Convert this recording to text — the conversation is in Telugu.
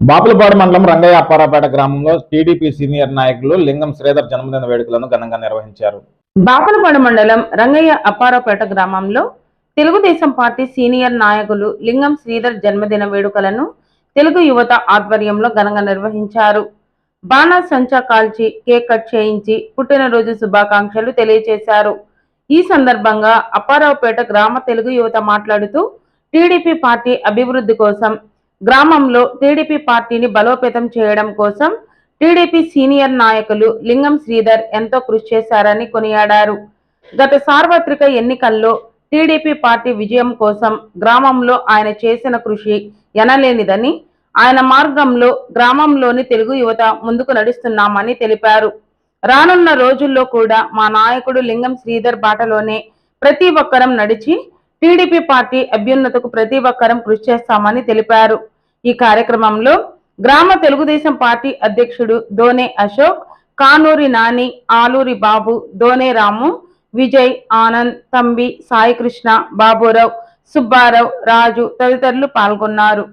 బాపులపాడు మండలం రంగయ్య అప్పారాపేట గ్రామంలో టీడీపీ సీనియర్ నాయకులు లింగం శ్రీధర్ జన్మదిన వేడుకలను ఘనంగా నిర్వహించారు. బాపలపాడు మండలం రంగయ్య అప్పారాపేట గ్రామంలో తెలుగుదేశం పార్టీ సీనియర్ నాయకులు లింగం శ్రీధర్ జన్మదిన వేడుకలను తెలుగు యువత ఆధ్వర్యంలో ఘనంగా నిర్వహించారు. బాణా సంచా కాల్చి కేక్ కట్ చేయించి పుట్టినరోజు శుభాకాంక్షలు తెలియజేశారు ఈ సందర్భంగా అప్పారావుపేట గ్రామ తెలుగు యువత మాట్లాడుతూ టీడీపీ పార్టీ అభివృద్ధి కోసం గ్రామంలో టీడీపీ పార్టీని బలోపేతం చేయడం కోసం టీడీపీ సీనియర్ నాయకులు లింగం శ్రీధర్ ఎంతో కృషి చేశారని కొనియాడారు. గత సార్వత్రిక ఎన్నికల్లో టీడీపీ పార్టీ విజయం కోసం గ్రామంలో ఆయన చేసిన కృషి ఎనలేనిదని ఆయన మార్గంలో గ్రామంలోని తెలుగు యువత ముందుకు నడుస్తున్నామని తెలిపారు. రానున్న రోజుల్లో కూడా మా నాయకుడు లింగం శ్రీధర్ బాటలోనే ప్రతి ఒక్కరం నడిచి టీడీపీ పార్టీ అభ్యున్నతకు ప్రతి ఒక్కరం కృషి చేస్తామని తెలిపారు. ఈ కార్యక్రమంలో గ్రామ తెలుగుదేశం పార్టీ అధ్యక్షుడు దోనే అశోక్ కానూరి నాని ఆలూరి బాబు దోనే రాము విజయ్ ఆనంద్ తంబి సాయికృష్ణ బాబురావు సుబ్బారావు రాజు తదితరులు పాల్గొన్నారు.